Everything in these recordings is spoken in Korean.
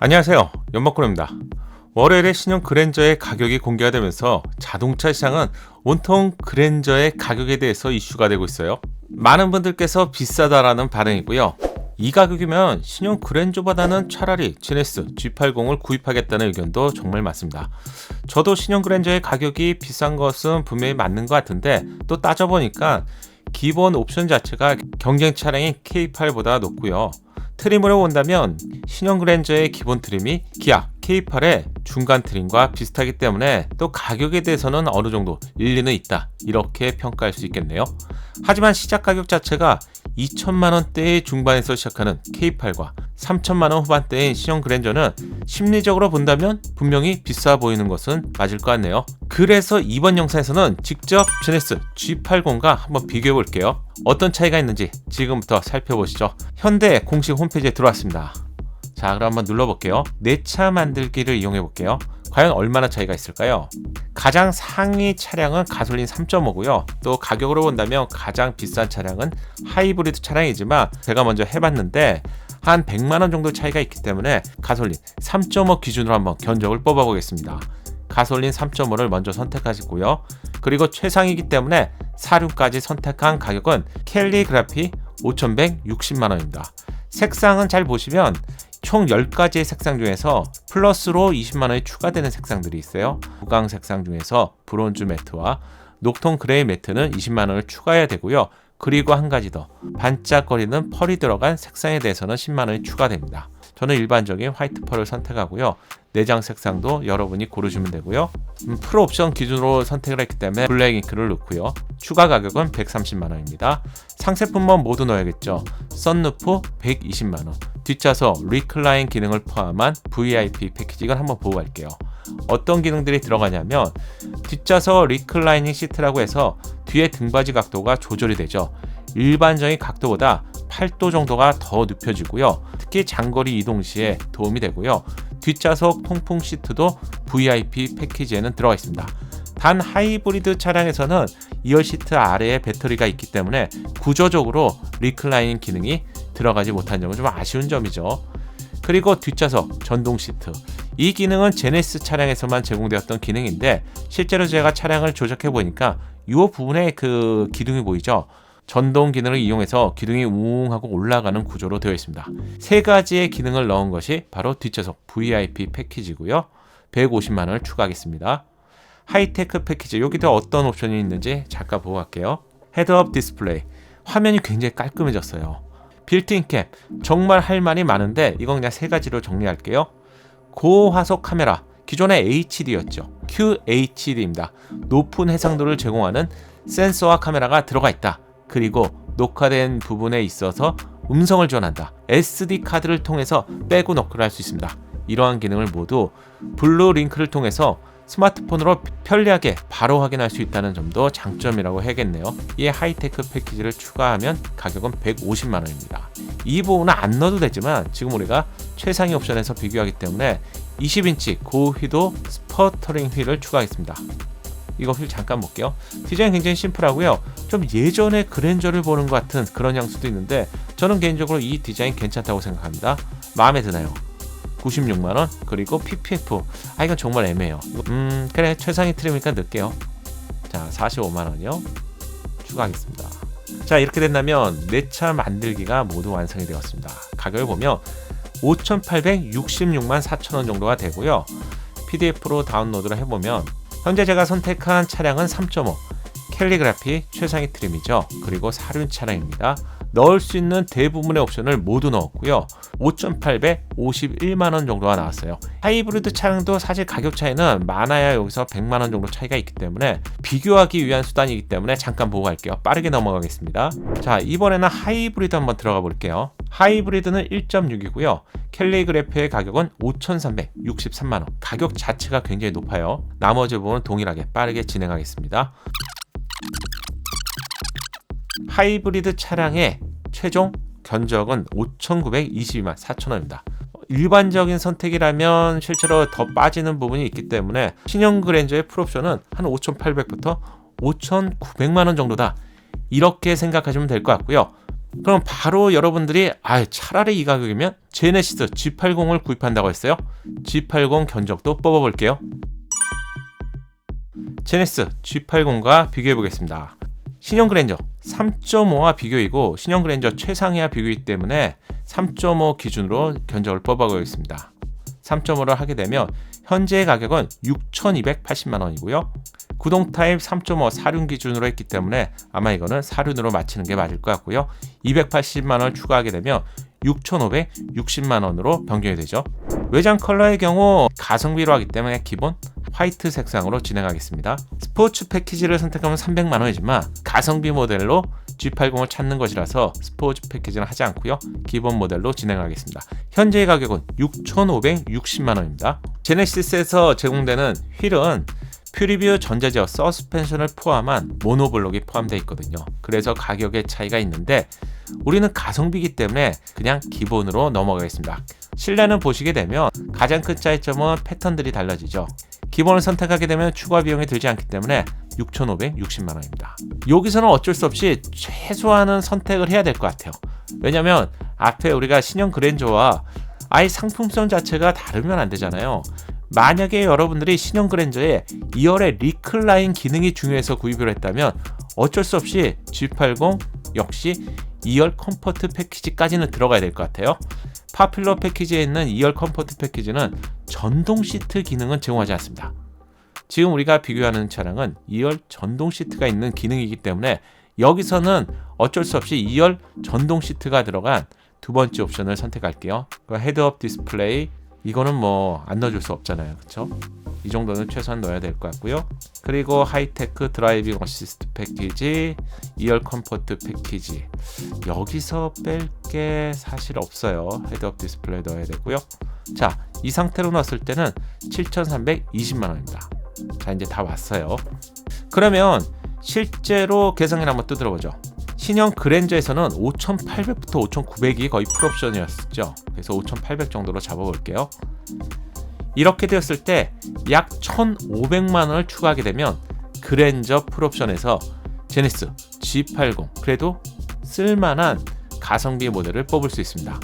안녕하세요. 연막군입니다. 월요일에 신형 그랜저의 가격이 공개가 되면서 자동차 시장은 온통 그랜저의 가격에 대해서 이슈가 되고 있어요. 많은 분들께서 비싸다라는 반응이고요. 이 가격이면 신형 그랜저보다는 차라리 GNS G80을 구입하겠다는 의견도 정말 많습니다. 저도 신형 그랜저의 가격이 비싼 것은 분명히 맞는 것 같은데 또 따져보니까 기본 옵션 자체가 경쟁 차량인 K8보다 높고요. 트림으로 본다면 신형 그랜저의 기본 트림이 기아 K8의 중간 트림과 비슷하기 때문에 또 가격에 대해서는 어느 정도 일리는 있다 이렇게 평가할 수 있겠네요. 하지만 시작 가격 자체가 2천만 원대의 중반에서 시작하는 K8과 3천만 원 후반대인 신형 그랜저는 심리적으로 본다면 분명히 비싸 보이는 것은 맞을 것 같네요. 그래서 이번 영상에서는 직접 제네스 G80과 한번 비교해 볼게요. 어떤 차이가 있는지 지금부터 살펴보시죠. 현대 공식 홈페이지에 들어왔습니다. 자, 그럼 한번 눌러볼게요. 내 차 만들기를 이용해 볼게요. 과연 얼마나 차이가 있을까요? 가장 상위 차량은 가솔린 3.5고요. 또 가격으로 본다면 가장 비싼 차량은 하이브리드 차량이지만 제가 먼저 해봤는데 한 100만 원 정도 차이가 있기 때문에 가솔린 3.5 기준으로 한번 견적을 뽑아보겠습니다. 가솔린 3.5를 먼저 선택하시고요. 그리고 최상이기 때문에 사륜까지 선택한 가격은 캘리그라피 5,160만 원입니다. 색상은 잘 보시면 총 10가지의 색상 중에서 플러스로 20만원이 추가되는 색상들이 있어요. 무광 색상 중에서 브론즈 매트와 녹통 그레이 매트는 20만원을 추가해야 되고요. 그리고 한 가지 더 반짝거리는 펄이 들어간 색상에 대해서는 10만원이 추가됩니다. 저는 일반적인 화이트 펄을 선택하고요. 내장 색상도 여러분이 고르시면 되고요. 음, 프로 옵션 기준으로 선택을 했기 때문에 블랙 잉크를 넣고요. 추가 가격은 130만원입니다. 상세품만 모두 넣어야겠죠. 썬루프 120만원, 뒷좌석 리클라인 기능을 포함한 VIP 패키지 이건 한번 보고 갈게요. 어떤 기능들이 들어가냐면 뒷좌석 리클라이닝 시트라고 해서 뒤에 등받이 각도가 조절이 되죠. 일반적인 각도보다 8도 정도가 더 눕혀지고요. 특히 장거리 이동 시에 도움이 되고요. 뒷좌석 통풍 시트도 VIP 패키지에는 들어가 있습니다. 단 하이브리드 차량에서는 2열 시트 아래에 배터리가 있기 때문에 구조적으로 리클라이닝 기능이 들어가지 못한 점은 좀 아쉬운 점이죠. 그리고 뒷좌석 전동 시트. 이 기능은 제네스 차량에서만 제공되었던 기능인데 실제로 제가 차량을 조작해 보니까 이 부분에 그 기둥이 보이죠. 전동 기능을 이용해서 기둥이 우웅 하고 올라가는 구조로 되어 있습니다. 세 가지의 기능을 넣은 것이 바로 뒷좌석 VIP 패키지고요. 150만 원을 추가하겠습니다. 하이테크 패키지 여기도 어떤 옵션이 있는지 잠깐 보고 갈게요. 헤드업 디스플레이 화면이 굉장히 깔끔해졌어요. 빌트인 캡 정말 할 말이 많은데 이건 그냥 세 가지로 정리할게요. 고화속 카메라 기존의 HD였죠. QHD입니다. 높은 해상도를 제공하는 센서와 카메라가 들어가 있다. 그리고 녹화된 부분에 있어서 음성을 지원한다. SD 카드를 통해서 빼고 넣기를 할 수 있습니다. 이러한 기능을 모두 블루 링크를 통해서 스마트폰으로 편리하게 바로 확인할 수 있다는 점도 장점이라고 해야겠네요. 이에 하이테크 패키지를 추가하면 가격은 150만 원입니다. 이 부분은 안 넣어도 되지만 지금 우리가 최상위 옵션에서 비교하기 때문에 20인치 고휘도 스퍼터링 휠을 추가하겠습니다. 이거 휠 잠깐 볼게요. 디자인 굉장히 심플하고요. 좀 예전에 그랜저를 보는 것 같은 그런 향수도 있는데 저는 개인적으로 이 디자인 괜찮다고 생각합니다. 마음에 드나요? 96만원 그리고 PPF 아 이건 정말 애매해요 음 그래 최상위 트림이니까 넣을게요 자 45만원이요 추가하겠습니다 자 이렇게 된다면 내 차 만들기가 모두 완성이 되었습니다 가격을 보면 5,866만 4천원 정도가 되고요 PDF로 다운로드를 해보면 현재 제가 선택한 차량은 3.5 캘리그라피 최상위 트림이죠. 그리고 사륜 차량입니다 넣을 수 있는 대부분의 옵션을 모두 넣었고요. 5,851만 원 정도가 나왔어요. 하이브리드 차량도 사실 가격 차이는 많아야 여기서 100만 원 정도 차이가 있기 때문에 비교하기 위한 수단이기 때문에 잠깐 보고 갈게요. 빠르게 넘어가겠습니다. 자, 이번에는 하이브리드 한번 들어가 볼게요. 하이브리드는 1.6이고요. 캘리그래프의 가격은 5,363만 원. 가격 자체가 굉장히 높아요. 나머지 부분은 동일하게 빠르게 진행하겠습니다. 하이브리드 차량의 최종 견적은 5,922만 4천원입니다. 일반적인 선택이라면 실제로 더 빠지는 부분이 있기 때문에 신형 그랜저의 풀옵션은 한 5,800부터 5,900만 원 정도다. 이렇게 생각하시면 될 것 같고요. 그럼 바로 여러분들이 아 차라리 이 가격이면 제네시스 G80을 구입한다고 했어요. G80 견적도 뽑아볼게요. 제네시스 G80과 비교해 보겠습니다. 신형 그랜저 3.5와 비교이고 신형 그랜저 최상위와 비교이기 때문에 3.5 기준으로 견적을 뽑아보겠습니다. 3.5를 하게 되면 현재 가격은 6,280만 원이고요. 구동 타입 3.5 사륜 기준으로 했기 때문에 아마 이거는 사륜으로 맞추는 게 맞을 것 같고요. 280만 원 추가하게 되면 6,560만 원으로 변경이 되죠. 외장 컬러의 경우 가성비로 하기 때문에 기본 화이트 색상으로 진행하겠습니다. 스포츠 패키지를 선택하면 300만 원이지만 가성비 모델로 G80을 찾는 것이라서 스포츠 패키지는 하지 않고요. 기본 모델로 진행하겠습니다. 현재 가격은 6,560만 원입니다. 제네시스에서 제공되는 휠은 퓨리뷰 전자제어 서스펜션을 포함한 모노블록이 포함되어 있거든요. 그래서 가격의 차이가 있는데 우리는 가성비기 때문에 그냥 기본으로 넘어가겠습니다. 실내는 보시게 되면 가장 큰 차이점은 패턴들이 달라지죠. 기본을 선택하게 되면 추가 비용이 들지 않기 때문에 6,560만 원입니다. 여기서는 어쩔 수 없이 최소한은 선택을 해야 될 것 같아요. 왜냐면 앞에 우리가 신형 그랜저와 아예 상품성 자체가 다르면 안 되잖아요. 만약에 여러분들이 신형 그랜저에 2열의 리클라인 기능이 중요해서 구입을 했다면 어쩔 수 없이 G80 역시 2열 컴포트 패키지까지는 들어가야 될 것 같아요. 파필러 패키지에 있는 2열 컴포트 패키지는 전동 시트 기능은 제공하지 않습니다. 지금 우리가 비교하는 차량은 2열 전동 시트가 있는 기능이기 때문에 여기서는 어쩔 수 없이 2열 전동 시트가 들어간 두 번째 옵션을 선택할게요. 헤드업 디스플레이 이거는 뭐 안 넣어줄 수 없잖아요. 그쵸? 이 정도는 최소한 넣어야 될 것 같고요. 그리고 하이테크 드라이빙 어시스트 패키지, 2열 컴포트 패키지. 여기서 뺄 게 사실 없어요. 헤드업 디스플레이 넣어야 되고요. 자, 이 상태로 넣었을 때는 7,320만 원입니다. 자, 이제 다 왔어요. 그러면 실제로 계산기를 한번 두드려 보죠. 신형 그랜저에서는 5,800부터 5,900이 거의 풀옵션이었죠. 그래서 5,800 정도로 잡아볼게요. 이렇게 되었을 때 약 1,500만 원을 추가하게 되면 그랜저 풀옵션에서 제네스 G80 그래도 쓸만한 가성비 모델을 뽑을 수 있습니다.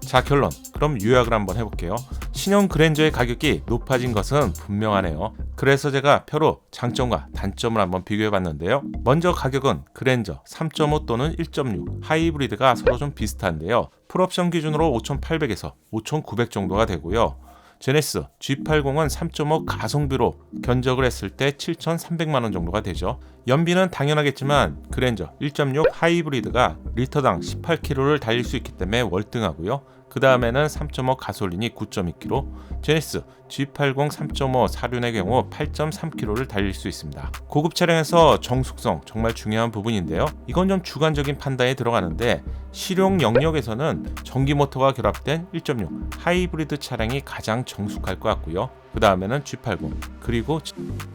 자 결론 그럼 요약을 한번 해볼게요. 신형 그랜저의 가격이 높아진 것은 분명하네요. 그래서 제가 표로 장점과 단점을 한번 비교해 봤는데요. 먼저 가격은 그랜저 3.5 또는 1.6 하이브리드가 서로 좀 비슷한데요. 풀옵션 기준으로 5,800에서 5,900 정도가 되고요. 제네스 G80은 3.5 가성비로 견적을 했을 때 7,300만 원 정도가 되죠. 연비는 당연하겠지만 그랜저 1.6 하이브리드가 리터당 18km를 달릴 수 있기 때문에 월등하고요. 그 다음에는 3.5 가솔린이 9.2km, 제네스 G80 3.5 사륜의 경우 8.3km를 달릴 수 있습니다. 고급 차량에서 정숙성 정말 중요한 부분인데요. 이건 좀 주관적인 판단에 들어가는데 실용 영역에서는 전기 모터가 결합된 1.6 하이브리드 차량이 가장 정숙할 것 같고요. 그 다음에는 G80 그리고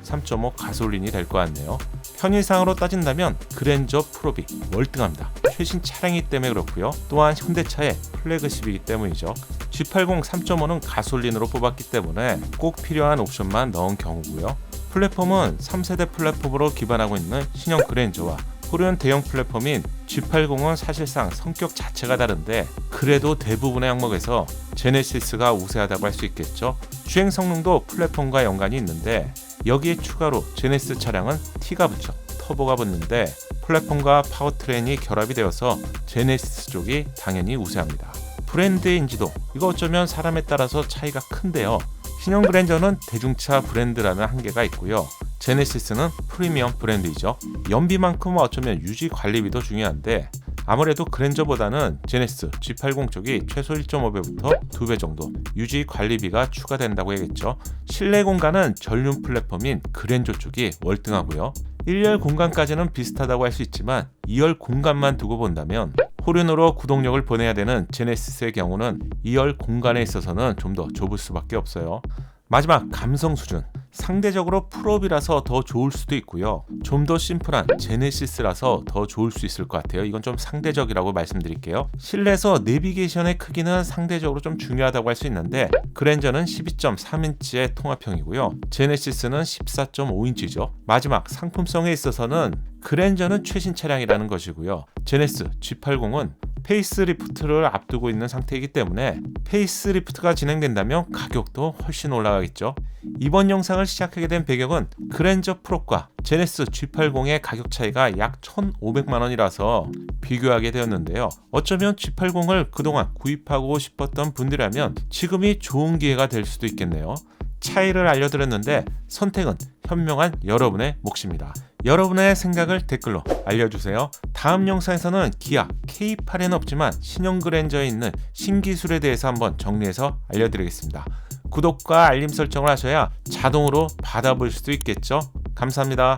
3.5 가솔린이 될 것 같네요. 편의상으로 따진다면 그랜저 프로비 월등합니다. 최신 차량이기 때문에 그렇고요. 또한 현대차의 플래그십이기 때문이죠. G80 3.5는 가솔린으로 뽑았기 때문에 꼭 필요한 옵션만 넣은 경우고요. 플랫폼은 3세대 플랫폼으로 기반하고 있는 신형 그랜저와 호륜 대형 플랫폼인 G80은 사실상 성격 자체가 다른데 그래도 대부분의 항목에서 제네시스가 우세하다고 할 수 있겠죠. 주행 성능도 플랫폼과 연관이 있는데 여기에 추가로 제네시스 차량은 T가 붙여 터보가 붙는데 플랫폼과 파워트레인이 결합이 되어서 제네시스 쪽이 당연히 우세합니다. 브랜드의 인지도 이거 어쩌면 사람에 따라서 차이가 큰데요. 신형 그랜저는 대중차 브랜드라면 한계가 있고요. 제네시스는 프리미엄 브랜드이죠. 연비만큼 어쩌면 유지 관리비도 중요한데 아무래도 그랜저보다는 제네시스 G80 쪽이 최소 1.5배부터 2배 정도 유지 관리비가 추가된다고 해야겠죠. 실내 공간은 전륜 플랫폼인 그랜저 쪽이 월등하고요. 1열 공간까지는 비슷하다고 할 수 있지만 2열 공간만 두고 본다면 호륜으로 구동력을 보내야 되는 제네시스의 경우는 2열 공간에 있어서는 좀 더 좁을 수밖에 없어요. 마지막 감성 수준. 상대적으로 프로비라서 더 좋을 수도 있고요. 좀 더 심플한 제네시스라서 더 좋을 수 있을 것 같아요. 이건 좀 상대적이라고 말씀드릴게요. 실내에서 내비게이션의 크기는 상대적으로 좀 중요하다고 할 수 있는데 그랜저는 12.3인치의 통합형이고요. 제네시스는 14.5인치죠. 마지막 상품성에 있어서는 그랜저는 최신 차량이라는 것이고요. 제네스 G80은 페이스리프트를 앞두고 있는 상태이기 때문에 페이스리프트가 진행된다면 가격도 훨씬 올라가겠죠. 이번 영상을 시작하게 된 배경은 그랜저 프로과 제네스 G80의 가격 차이가 약 1,500만 원이라서 비교하게 되었는데요. 어쩌면 G80을 그동안 구입하고 싶었던 분들이라면 지금이 좋은 기회가 될 수도 있겠네요. 차이를 알려드렸는데 선택은 현명한 여러분의 몫입니다. 여러분의 생각을 댓글로 알려주세요. 다음 영상에서는 기아 K8에는 없지만 신형 그랜저에 있는 신기술에 대해서 한번 정리해서 알려드리겠습니다. 구독과 알림 설정을 하셔야 자동으로 받아볼 수도 있겠죠. 감사합니다.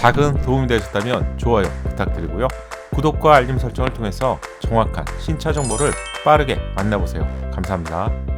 작은 도움이 되셨다면 좋아요 부탁드리고요. 구독과 알림 설정을 통해서 정확한 신차 정보를 빠르게 만나보세요. 감사합니다.